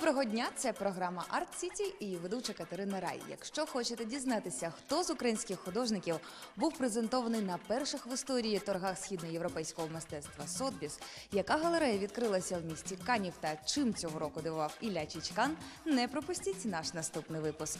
Доброго дня! Це програма Арт Сіті і ведуча Катерина Рай. Якщо хочете дізнатися, хто з українських художників був презентований на перших в історії торгах східноєвропейського мистецтва Сотбіс, яка галерея відкрилася в місті Канів та чим цього року дивував Ілля Чічкан, не пропустіть наш наступний випуск.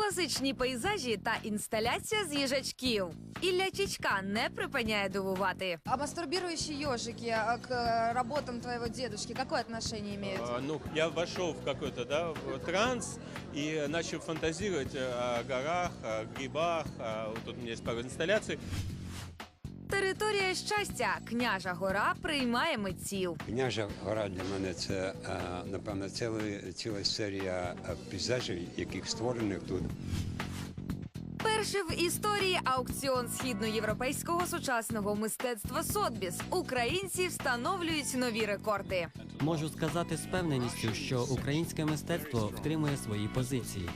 Класичні пейзажі та інсталяція з їжачків. Ілля Чичка не припиняє дивувати. А мастурбирующие ежики а, к э, работам твоего дедушки какое отношение имеют? А, Ну, я вошел в какой-то да, в транс и начал фантазировать о горах, о грибах. а вот тут у меня есть пару инсталляций. Територія щастя. Княжа гора приймає митців. Княжа гора для мене це е, напевно ціла, ціла серія е, пейзажів, яких створених тут. Перший в історії аукціон східноєвропейського сучасного мистецтва Сотбіс. Українці встановлюють нові рекорди. Можу сказати з певненістю, що українське мистецтво втримує свої позиції.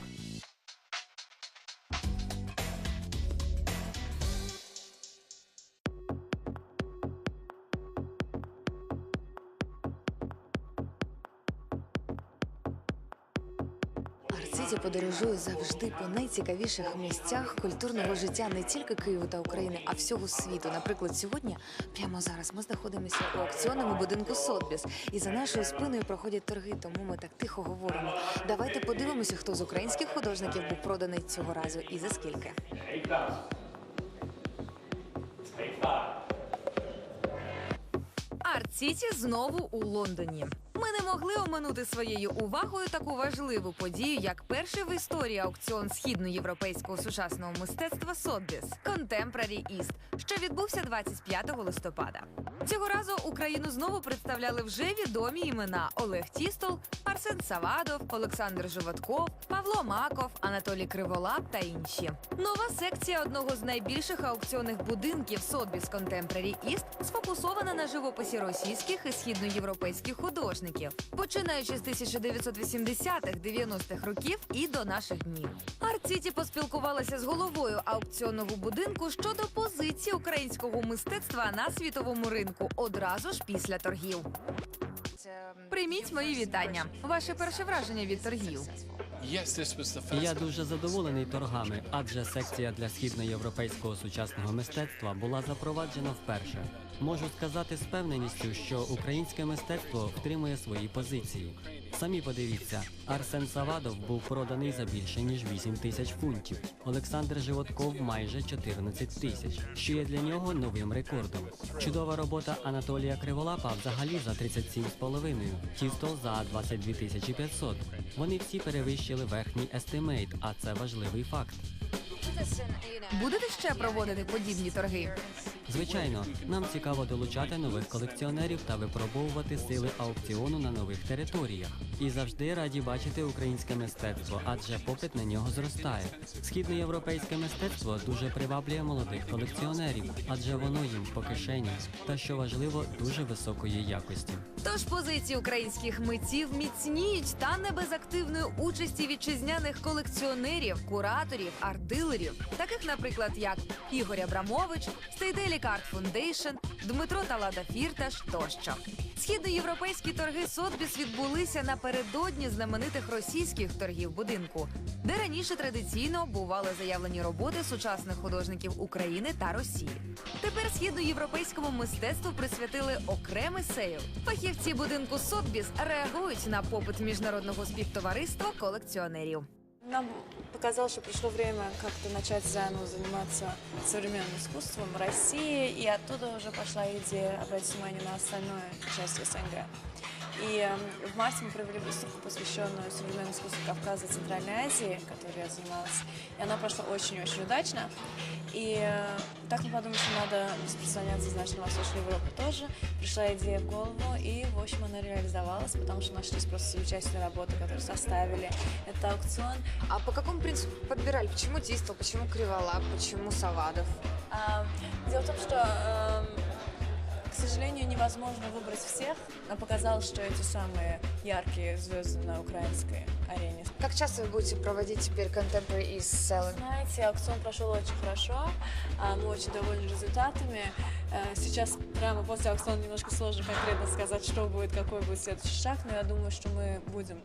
Арт-Сіті подорожує завжди по найцікавіших місцях культурного життя не тільки Києву та України, а всього світу. Наприклад, сьогодні, прямо зараз, ми знаходимося у аукціонному будинку Сотбіс, і за нашою спиною проходять торги, тому ми так тихо говоримо. Давайте подивимося, хто з українських художників був проданий цього разу і за скільки. Арт-Сіті знову у Лондоні. Ми не могли оминути своєю увагою таку важливу подію, як перший в історії аукціон східноєвропейського сучасного мистецтва Сотбіс Contemporary East, що відбувся 25 листопада. Цього разу Україну знову представляли вже відомі імена Олег Тістол, Арсен Савадов, Олександр Животков, Павло Маков, Анатолій Криволап та інші. Нова секція одного з найбільших аукціонних будинків Сотбіс Contemporary East сфокусована на живописі російських і східноєвропейських художників, починаючи з 1980-х, 90-х років і до наших днів. Арт-Сіті поспілкувалася з головою аукціонного будинку щодо позиції українського мистецтва на світовому ринку одразу ж після торгів. Прийміть мої вітання. Ваше перше враження від торгів. Я дуже задоволений торгами, адже секція для східноєвропейського сучасного мистецтва була запроваджена вперше. Можу сказати з певненістю, що українське мистецтво втримує свої позиції. Самі подивіться, Арсен Савадов був проданий за більше ніж 8 тисяч фунтів. Олександр Животков майже 14 тисяч, що є для нього новим рекордом. Чудова робота Анатолія Криволапа взагалі за 37,5, Тістол за 22 тисячі 500. Вони всі перевищили верхній естимейт, а це важливий факт. Будете ще проводити подібні торги? Звичайно, нам цікаво долучати нових колекціонерів та випробовувати сили аукціону на нових територіях. І завжди раді бачити українське мистецтво, адже попит на нього зростає. Східноєвропейське мистецтво дуже приваблює молодих колекціонерів, адже воно їм по кишені, та що важливо, дуже високої якості. Тож позиції українських митців міцніють та не без активної участі вітчизняних колекціонерів, кураторів, арт-дилерів, таких, наприклад, як Ігор Абрамович, Стейделік Арт Фундейшн, Дмитро Талада Фірташ тощо. Східноєвропейські торги Сотбіс відбулися напередодні знаменитих російських торгів будинку, де раніше традиційно бували заявлені роботи сучасних художників України та Росії. Тепер східноєвропейському мистецтву присвятили окремий сейл. Фахівці будинку Сотбіс реагують на попит міжнародного співтовариства колекціонерів. Нам показалось, что пришло время как-то начать заново заниматься современным искусством России, и оттуда уже пошла идея обратить внимание на остальную часть СНГ. И э, в марте мы провели выставку, посвященную современному искусству Кавказа и Центральной Азии, которой я занималась. И она прошла очень-очень удачно. И э, так мы подумали, что надо распространяться, значит, на Восточную Европу тоже. Пришла идея в голову, и, в общем, она реализовалась, потому что нашлись просто замечательные работы, которые составили этот аукцион. А по какому принципу подбирали? Почему Тистол, почему Криволап, почему Савадов? А, дело в том, что, эм, к сожалению, невозможно выбрать всех, но показалось, что эти самые яркие звезды на украинской арене. Как часто вы будете проводить теперь Contemporary East Selling? Знаете, аукцион прошел очень хорошо, а, мы очень довольны результатами. Э, Сейчас прямо после аукциона немножко сложно конкретно сказать, что будет, какой будет следующий шаг, но я думаю, что мы будем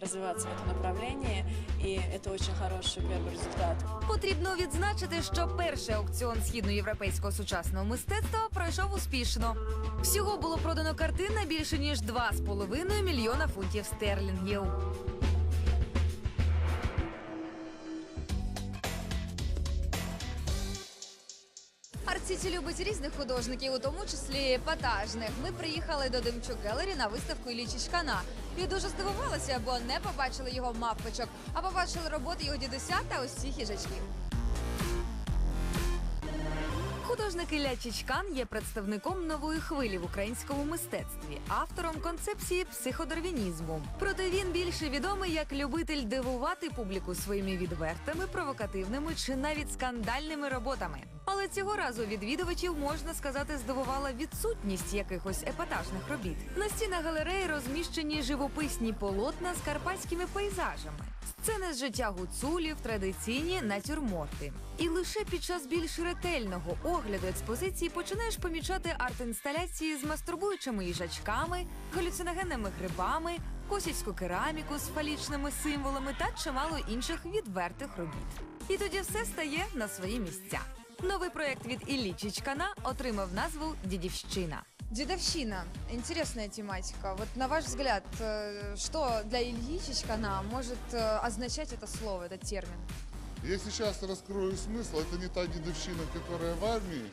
развиваться в этом направлении, и это очень хороший первый результат. Потрібно відзначити, що перший аукціон східноєвропейського сучасного мистецтва пройшов успішно. Всього було продано картин на більше ніж 2,5 мільйона фунтів стерлінгів. Арт-Сіті любить різних художників, у тому числі епатажних. Ми приїхали до Демчук Гелері на виставку Іллі Чичкана. І дуже здивувалися, бо не побачили його мавпочок, а побачили роботи його дідуся та ось ці хижачки. Художник Ілля Чичкан є представником нової хвилі в українському мистецтві, автором концепції психодарвінізму. Проте він більше відомий як любитель дивувати публіку своїми відвертими, провокативними чи навіть скандальними роботами. Але цього разу відвідувачів можна сказати здивувала відсутність якихось епатажних робіт. На стінах галереї розміщені живописні полотна з карпатськими пейзажами. Сцени з життя гуцулів, традиційні натюрморти. І лише під час більш ретельного огляду експозиції починаєш помічати арт-інсталяції з мастурбуючими їжачками, галюциногенними грибами, косівську кераміку з фалічними символами та чимало інших відвертих робіт. І тоді все стає на свої місця. Новий проект від Іллі Чичкана отримав назву Дідівщина. Дедовщина. Интересная тематика. Вот на ваш взгляд, э, что для Ильи Чичкана может э, означать это слово, этот термин? Я сейчас раскрою смысл. Это не та дедовщина, которая в армии.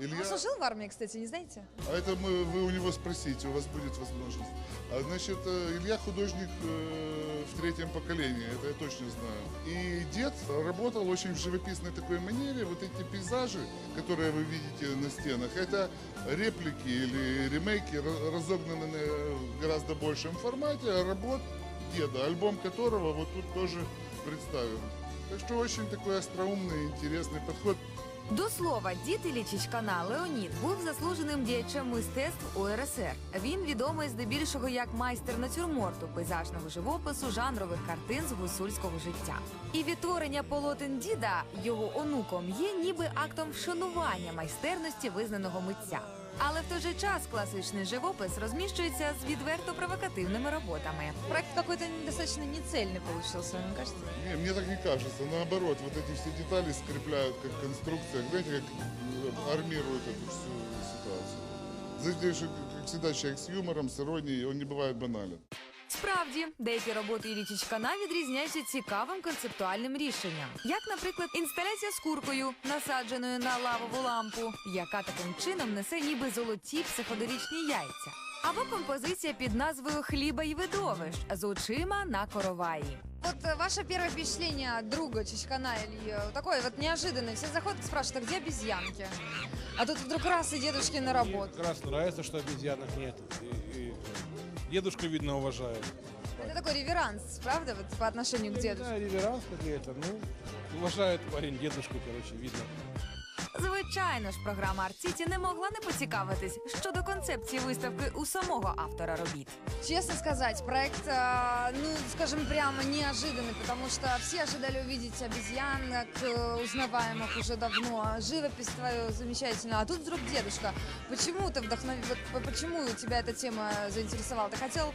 Илья... Он служил в армии, кстати, не знаете? А это мы, вы у него спросите, у вас будет возможность. А, значит, э, Илья художник э, в третьем поколении, это я точно знаю. И дед работал очень в живописной такой манере. Вот эти пейзажи, которые вы видите на стенах, это реплики или ремейки, ра- разогнаны в гораздо большем формате работ деда, альбом которого вот тут тоже представлен. Так что очень такой остроумный, интересный подход. До слова, дід Іллі Леонід був заслуженим діячем мистецтв УРСР. Він відомий здебільшого як майстер натюрморту, пейзажного живопису, жанрових картин з гусульського життя. І відтворення полотен діда його онуком є ніби актом вшанування майстерності визнаного митця. Але в той же час класичний живопис розміщується з відверто провокативними роботами. Проект какой-то достаточно нецельный получился, мне кажется. Не, мне так не кажется. Наоборот, вот эти все детали скрепляют как конструкция. Знаете, как э, армируют эту всю ситуацию. Здесь, же, как всегда, человек с юмором, с иронией, он не бывает банален. Справді, деякі роботи Іллі Чичкана відрізняються цікавим концептуальним рішенням, як, наприклад, інсталяція з куркою, насадженою на лавову лампу, яка таким чином несе ніби золоті психоделічні яйця. Або композиція під назвою Хліба й видовищ з очима на короваї. Вот э, ваше первое впечатление от друга Чичкана Ильи, э, такое вот неожиданное. Все заходят и спрашивают, а где обезьянки? А тут вдруг раз и дедушки на Мне работу. как раз нравится, что обезьянок нет. И, и дедушка, видно, уважает. Это такой реверанс, правда, вот по отношению к дедушке? Да, реверанс какой-то. Ну, уважает парень дедушку, короче, видно. Звичайно ж, програма Арт-Сіті не могла не поцікавитись щодо концепції виставки у самого автора робіт. Честно сказать, проект, э, ну, скажем прямо, неожиданный, потому что все ожидали увидеть обезьянок, э, узнаваемых уже давно, живопись твою замечательную, а тут вдруг дедушка. Почему ты вдохновил, вот по- почему тебя эта тема заинтересовала? Ты хотел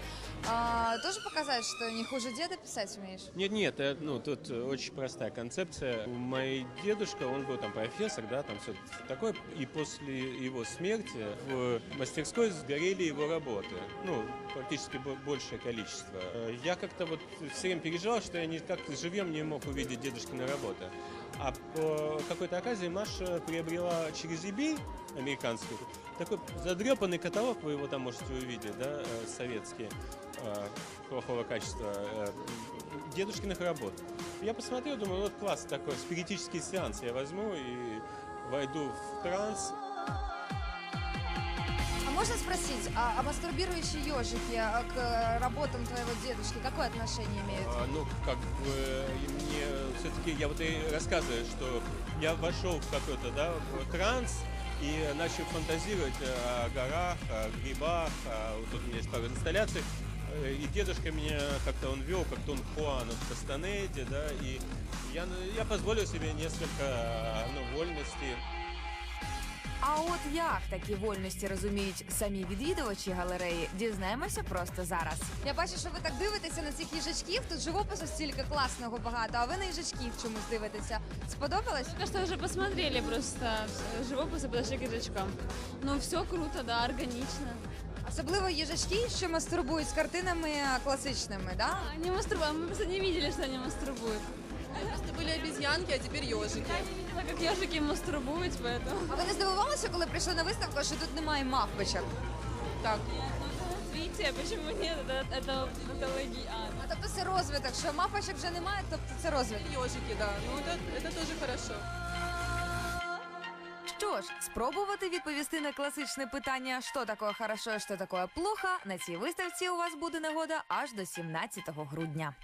э, тоже показать, что не хуже деда писать умеешь? Нет, нет, э, ну тут э, очень простая концепция. Мой дедушка, он был там профессор, да, там все такое. И после его смерти в мастерской сгорели его работы. Ну, практически бо- большее количество. Э, Я как-то вот все время переживал, что я никак живьем не мог увидеть дедушкины работы. А по какой-то оказии Маша приобрела через eBay американскую такой задрепанный каталог, вы его там можете увидеть, да, э, советский, э, плохого качества, дедушкиных работ. Я посмотрел, думаю, вот класс такой, спиритический сеанс я возьму и войду в транс. А можно спросить, а, а мастурбирующие ежики а, к э, работам твоего дедушки какое отношение имеют? А, ну, как бы и мне все-таки, я вот и рассказываю, что я вошел в какой-то, да, в транс и начал фантазировать о горах, о грибах, а вот тут у меня есть пару инсталляций. Э, И дедушка меня как-то он вел, как Дон Хуан в Кастанеде, да, и я, я позволил себе несколько ну, вольностей. А от як такі вольності розуміють самі відвідувачі галереї, дізнаємося просто зараз. Я бачу, що ви так дивитеся на цих їжачків. Тут живопису стільки класного багато, а ви на їжачків чомусь дивитеся. Сподобалось? Только что уже посмотрели просто э, живопис и подошли к язычкам. Ну, все круто, да, органично. Особливо їжачки, що мастурбують з картинами класичними, да? А, Они мастурбуют, мы просто не видели, что они мастурбуют. Просто были обезьянки, а теперь ежики. Я не видела, как ежики мастурбуют, поэтому... А ви не здивувалися, коли прийшли на виставку, що тут немає мавпочок? Так. Видите, почему нет? Это, это патология. А, А тобто це розвиток, що мавпочок вже немає, тобто це розвиток. Ежики, да. Ну, это, это тоже хорошо. Що ж, спробувати відповісти на класичне питання, що такое хорошо, що такое плохо, на цій виставці у вас буде нагода аж до 17 грудня.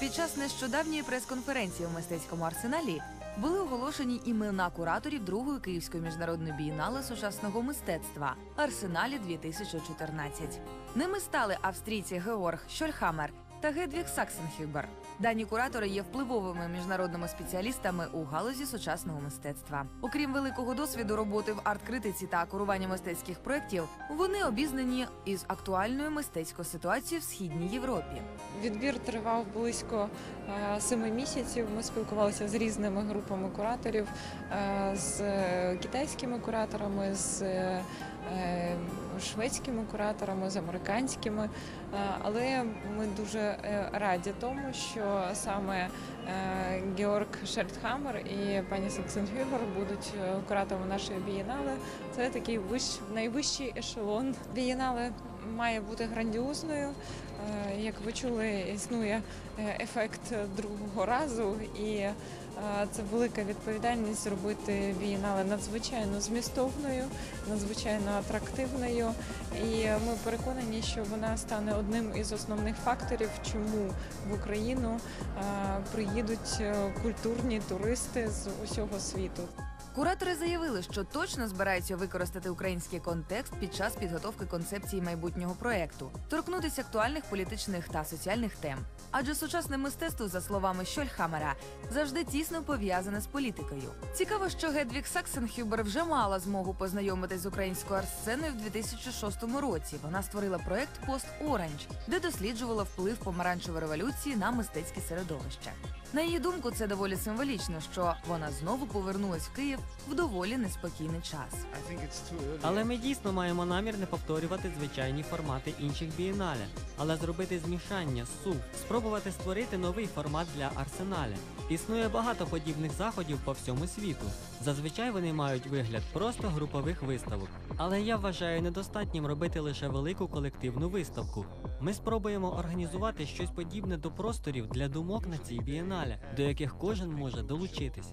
Під час нещодавньої прес-конференції у мистецькому арсеналі були оголошені імена кураторів другої київської міжнародної бієнали сучасного мистецтва Арсеналі 2014. Ними стали австрійці Георг Щольхамер та Гедвіг Саксенхюбер. Дані куратори є впливовими міжнародними спеціалістами у галузі сучасного мистецтва. Окрім великого досвіду роботи в арт-критиці та курування мистецьких проєктів, вони обізнані із актуальною мистецькою ситуацією в східній Європі. Відбір тривав близько е, семи місяців. Ми спілкувалися з різними групами кураторів, е, з е, китайськими кураторами, з шведськими кураторами, з американськими. Е, Але ми дуже е, раді тому, що саме е, Георг Шертхамер і пані Саксенхюбер будуть кураторами нашої бієнали. Це такий вищ, найвищий ешелон. Бієнале має бути грандіозною. Е, Як ви чули, існує е, ефект другого разу, і е, це велика відповідальність зробити бієнале надзвичайно змістовною, надзвичайно атрактивною. І ми переконані, що вона стане одним із основних факторів, чому в Україну приїдуть культурні туристи з усього світу. Куратори заявили, що точно збираються використати український контекст під час підготовки концепції майбутнього проекту, торкнутися актуальних політичних та соціальних тем. Адже сучасне мистецтво, за словами Щольхамера, завжди тісно пов'язане з політикою. Цікаво, що Гедвік Саксенхюбер вже мала змогу познайомитись з українською арт-сценою в 2006 році. Вона створила проект Пост Оранж, де досліджувала вплив помаранчевої революції на мистецьке середовище. На її думку, це доволі символічно, що вона знову повернулась в Київ в доволі неспокійний час. Але ми дійсно маємо намір не повторювати звичайні формати інших бієнале, але зробити змішання, сув, спробувати створити новий формат для арсеналя. Існує багато подібних заходів по всьому світу. Зазвичай вони мають вигляд просто групових виставок. Але я вважаю недостатнім робити лише велику колективну виставку. Ми спробуємо організувати щось подібне до просторів для думок на цій бієнале, до яких кожен може долучитись.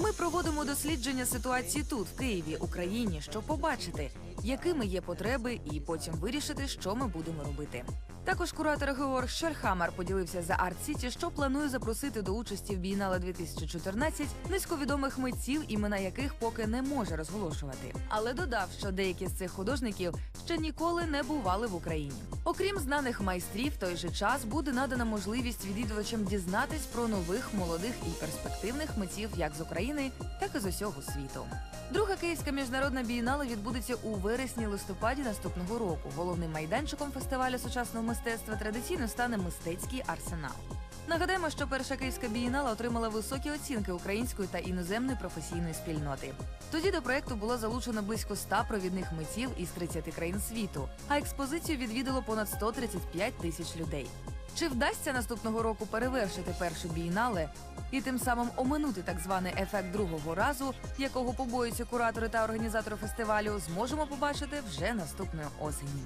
Ми проводимо дослідження ситуації тут, в Києві, Україні, щоб побачити, якими є потреби, і потім вирішити, що ми будемо робити. Також куратор Георг Щольхамер поділився за Арт Сіті, що планує запросити до участі в Бієнале 2014 низьковідомих митців, імена яких поки не може розголошувати. Але додав, що деякі з цих художників ще ніколи не бували в Україні. Окрім знаних майстрів, в той же час буде надана можливість відвідувачам дізнатись про нових молодих і перспективних митців як з України, так і з усього світу. Друга київська міжнародна бієнале відбудеться у вересні-листопаді наступного року. Головним майданчиком фестивалю сучасного мистецтва традиційно стане мистецький арсенал. Нагадаємо, що перша київська бієнала отримала високі оцінки української та іноземної професійної спільноти. Тоді до проекту було залучено близько 100 провідних митців із 30 країн світу, а експозицію відвідало понад 135 тисяч людей. Чи вдасться наступного року перевершити першу бієнале і тим самим оминути так званий ефект другого разу, якого побоюються куратори та організатори фестивалю, зможемо побачити вже наступної осені.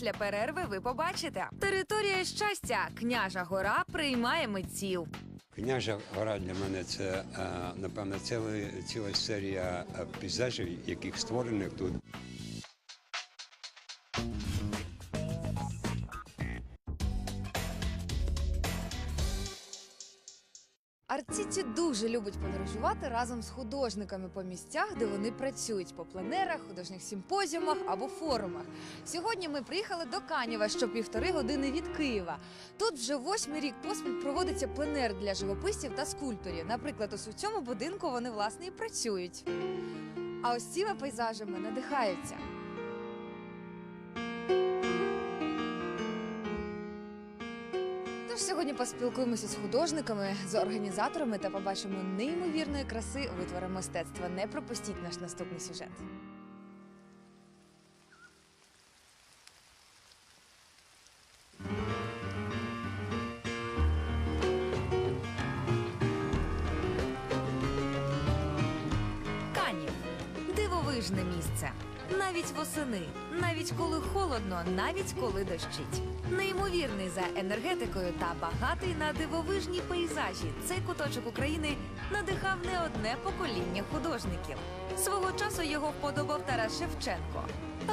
Після перерви ви побачите територія щастя. Княжа гора приймає митців. Княжа гора для мене це е, напевно ціла, ціла серія е, пейзажів, яких створених тут. Любить подорожувати разом з художниками по місцях, де вони працюють по пленерах, художніх симпозіумах або форумах. Сьогодні ми приїхали до Канєва, що півтори години від Києва. Тут вже восьмий рік поспіль проводиться пленер для живописців та скульпторів. Наприклад, ось у цьому будинку вони власне і працюють. А ось цими пейзажами надихаються. Сьогодні поспілкуємося з художниками, з організаторами та побачимо неймовірної краси витвори мистецтва. Не пропустіть наш наступний сюжет. Холодно, навіть коли дощить. Неймовірний за енергетикою та багатий на дивовижні пейзажі. Цей куточок України надихав не одне покоління художників. Свого часу його вподобав Тарас Шевченко.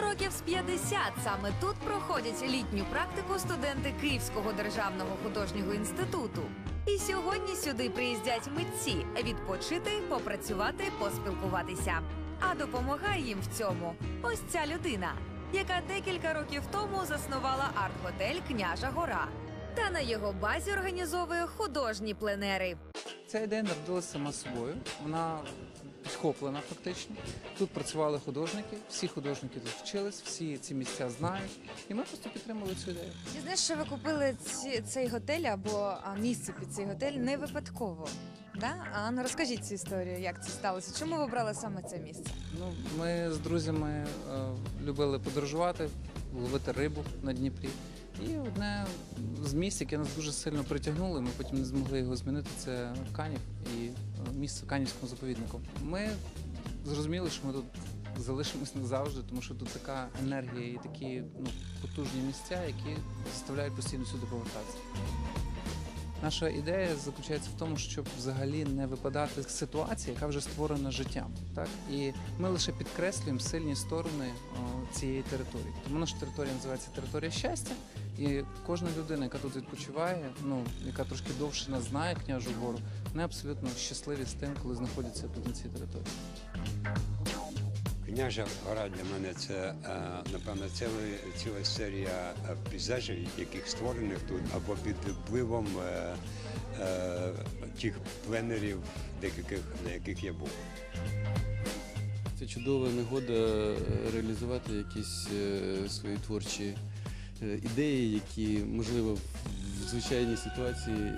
Років з 50 саме тут проходять літню практику студенти Київського державного художнього інституту. І сьогодні сюди приїздять митці відпочити, попрацювати, поспілкуватися. А допомагає їм в цьому ось ця людина, яка декілька років тому заснувала арт-готель Княжа Гора. Та на його базі організовує художні пленери. Ця ідея народилася сама собою. Вона підхоплена фактично. Тут працювали художники, всі художники тут вчились, всі ці місця знають. І ми просто підтримали цю ідею. Я знаю, що ви купили ці, цей готель або а, місце під цей готель не випадково. Да? А ну розкажіть цю історію, як це сталося? Чому ви обрали саме це місце? Ну, ми з друзями е, любили подорожувати, ловити рибу на Дніпрі. І одне з місць, яке нас дуже сильно притягнуло, ми потім не змогли його змінити, це Канів і е, місце Канівському заповіднику. Ми зрозуміли, що ми тут залишимось назавжди, тому що тут така енергія і такі ну, потужні місця, які заставляють постійно сюди повертатися. Наша ідея заключається в тому, щоб взагалі не випадати з ситуації, яка вже створена життям. Так і ми лише підкреслюємо сильні сторони о, цієї території. Тому наша територія називається територія щастя. І кожна людина, яка тут відпочиває, ну яка трошки довше нас знає княжу гору, вони абсолютно щасливі з тим, коли знаходяться тут на цій території. Княжа гора для мене це е, напевно ціла, ціла серія пейзажів, яких створених тут або під впливом е, е, тих пленерів, деяких на яких я був. Це чудова нагода е, реалізувати якісь е, свої творчі ідеї, які, можливо, в звичайній ситуації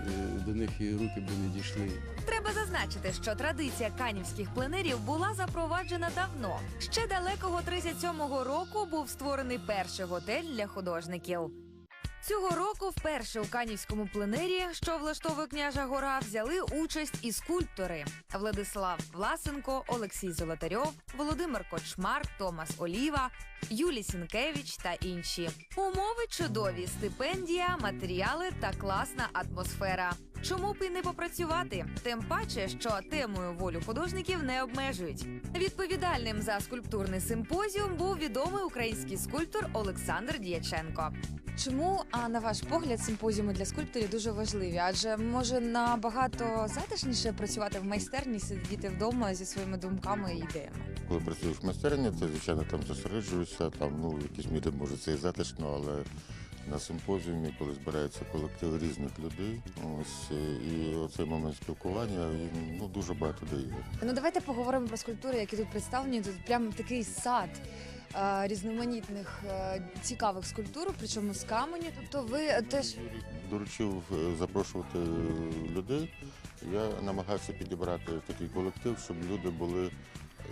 до них і руки б не дійшли. Треба зазначити, що традиція канівських пленерів була запроваджена давно. Ще далекого 37-го року був створений перший готель для художників. Цього року вперше у канівському пленері, що влаштовує княжа гора, взяли участь і скульптори Владислав Власенко, Олексій Золотарьов, Володимир Кочмар, Томас Оліва, Юлій Сінкевич та інші. Умови чудові, стипендія, матеріали та класна атмосфера. Чому б і не попрацювати? Тим паче, що темою волю художників не обмежують. Відповідальним за скульптурний симпозіум був відомий український скульптор Олександр Діяченко. Чому, а на ваш погляд, симпозіуми для скульпторів дуже важливі? Адже може набагато затишніше працювати в майстерні, сидіти вдома зі своїми думками і ідеями. Коли працюєш в майстерні, ти звичайно там зосереджуєшся, там ну в якійсь мірі може це і затишно, але на симпозіумі, коли збирається колектив різних людей, ось е, і оцей момент спілкування він ну дуже багато дає. Ну давайте поговоримо про скульптури, які тут представлені. Тут прям такий сад. е, Різноманітних е, цікавих скульптур, причому з каменю. Тобто ви теж Доручив запрошувати людей. Я намагався підібрати такий колектив, щоб люди були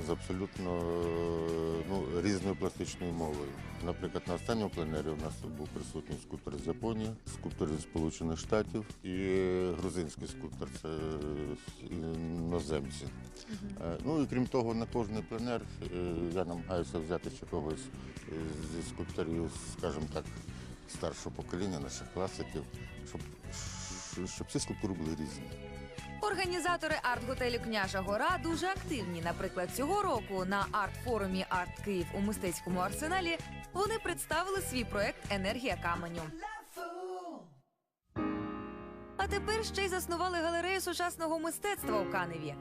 з абсолютно е, ну, різною пластичною мовою. Наприклад, на останньому пленері у нас був присутній скульптор з Японії, скульптор зі Сполучених Штатів і грузинський скульптор це іноземці. Е, Ну і крім того, на кожний пленер е, я намагаюся взяти ще когось е, зі скульпторів, скажімо так, старшого покоління, наших класиків, щоб, щоб ці скульптури були різні. Організатори арт-готелю Княжа Гора дуже активні. Наприклад, цього року на арт-форумі Арт Київ у мистецькому арсеналі вони представили свій проект Енергія каменю. А тепер ще й заснували галерею сучасного мистецтва у Каневі.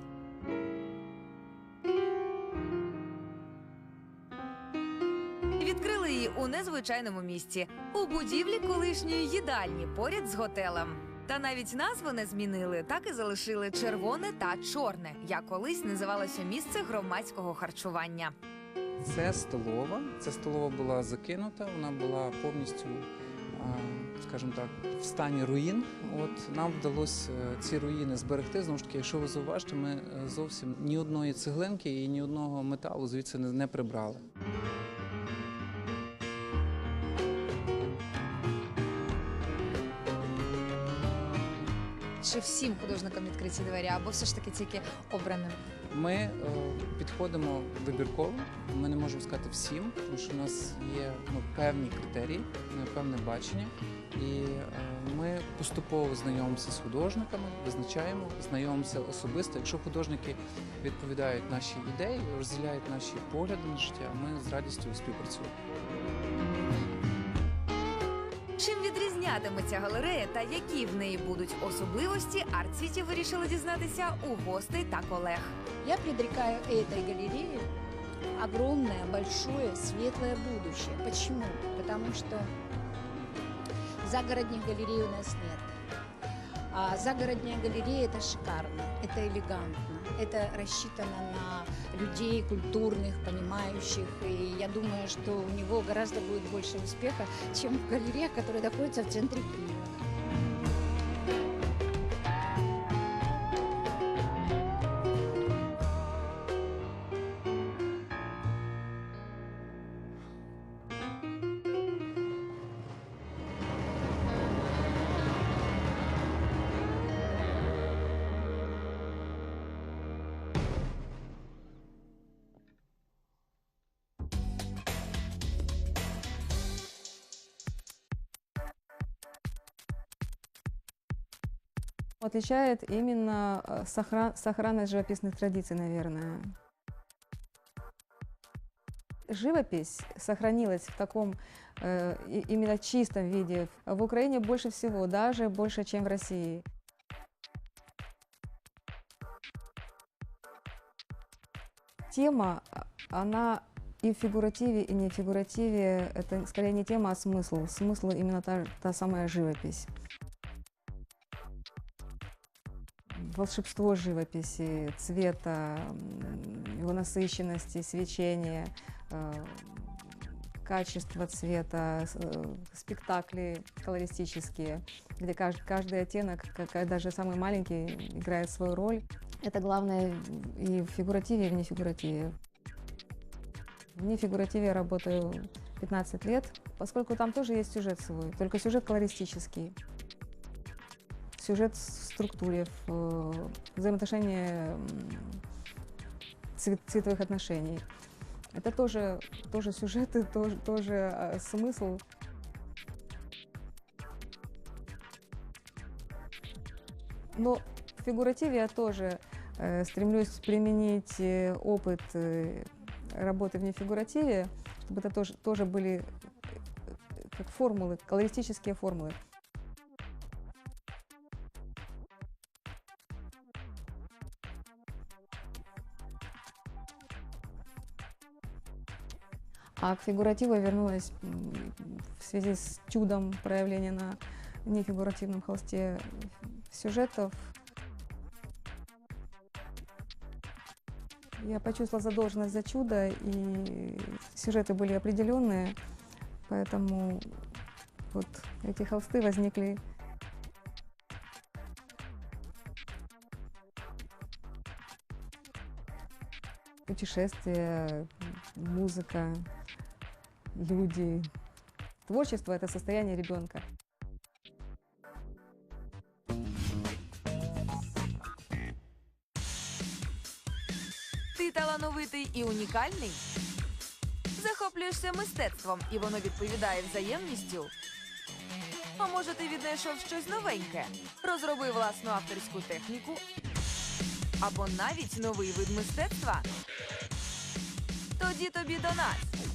Відкрили її у незвичайному місці у будівлі колишньої їдальні поряд з готелем. Та навіть назву не змінили, так і залишили червоне та чорне, як колись називалося місце громадського харчування. Це столова. Ця столова була закинута, вона була повністю, скажімо так, в стані руїн. От нам вдалося е, ці руїни зберегти. Знову ж таки, якщо ви зауважите, ми е, зовсім ні одної цеглинки і ні одного металу звідси не прибрали. Чи всім художникам відкриті двері, або все ж таки тільки обраним? Ми е, підходимо вибірково. Ми не можемо сказати всім, тому що у нас є ну, певні критерії, е, певне бачення. І е, ми поступово знайомимося з художниками, визначаємо, знайомимося особисто. Якщо художники відповідають наші ідеї, розділяють наші погляди на життя, ми з радістю співпрацюємо. відрізнятиметься галерея та які в неї будуть особливості, арт-світі вирішили дізнатися у гостей та колег. Я предрекаю этой галерее огромное, большое, светлое будущее. Почему? Потому что загородных галерей у нас нет. А загородная галерея это шикарно, это элегантно, это рассчитано на людей культурных, понимающих. И я думаю, что у него гораздо будет больше успеха, чем в галерея, которая находится в центре Киева. Отличает именно э, сохран- сохранность живописных традиций, наверное. Живопись сохранилась в таком э, именно чистом виде в Украине больше всего, даже больше, чем в России. Тема, а, она и в фигуративе, и не в фигуративе, это скорее не тема, а смысл. Смысл именно та, та самая живопись. Волшебство живописи, цвета, его насыщенности, свечения, э, качество цвета, э, спектакли колористические, где кажд- каждый оттенок, как- даже самый маленький, играет свою роль. Это главное и в фигуративе, и в нефигуративе. В нефигуративе я работаю 15 лет, поскольку там тоже есть сюжет свой, только сюжет колористический сюжет в структуре, в э, взаимоотношения цветовых отношений. Это тоже, тоже сюжеты, тоже, тоже э, смысл. Но в фигуративе я тоже э, стремлюсь применить э, опыт работы в нефигуративе, чтобы это тоже, тоже были как формулы, колористические формулы. А к фигуративу я вернулась в связи с чудом проявления на нефигуративном холсте сюжетов. Я почувствовала задолженность за чудо, и сюжеты были определенные, поэтому вот эти холсты возникли путешествия, музыка, люди. Творчество это состояние ребенка. Ти талановитий і унікальний? Захоплюєшся мистецтвом, і воно відповідає взаємністю. А може, ти віднайшов щось новеньке, розробив власну авторську техніку або навіть новий вид мистецтва? Тоді тобі до нас.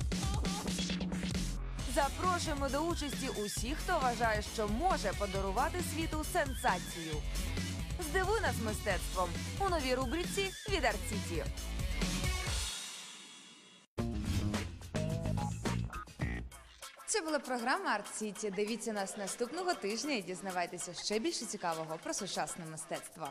Запрошуємо до участі усіх, хто вважає, що може подарувати світу сенсацію. Здивуй нас мистецтвом у новій рубриці від Арт-Сіті. Це була програма Арт Сіті. Дивіться нас наступного тижня і дізнавайтеся ще більше цікавого про сучасне мистецтво.